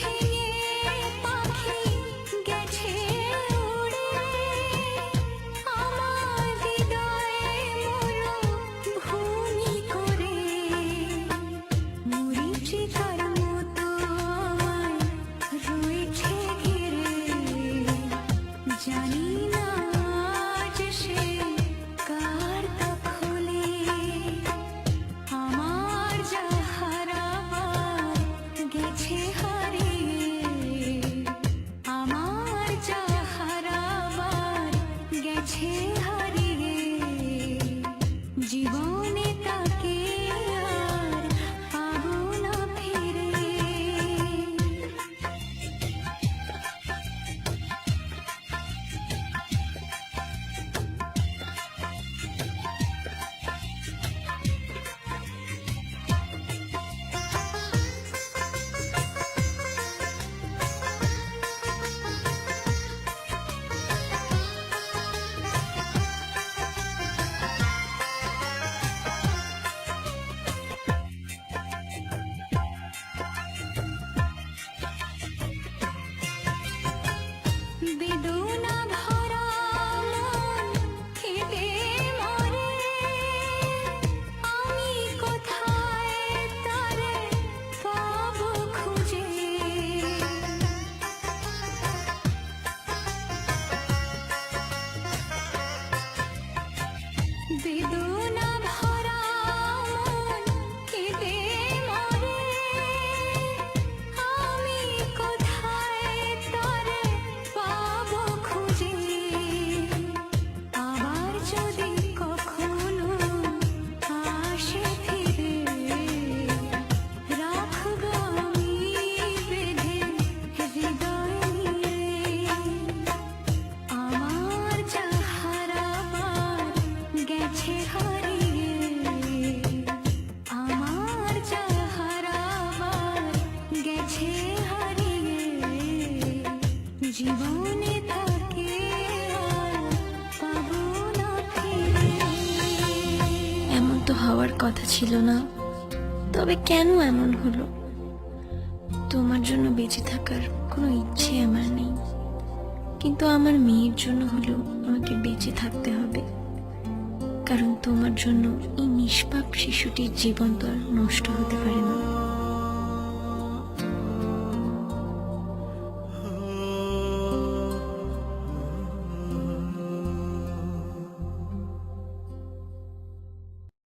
Thank. আছে জীবনে তাকে এমন তো হওয়ার কথা ছিল না, তবে কেন এমন হলো? তোমার জন্য বেঁচে থাকার কোনো ইচ্ছে আমার নেই, কিন্তু আমার মেয়ের জন্য হলেও আমাকে বেঁচে থাকতে হবে। কারণ তোমার জন্য এই নিষ্পাপ শিশুটির জীবন তো আর নষ্ট হতে পারে না।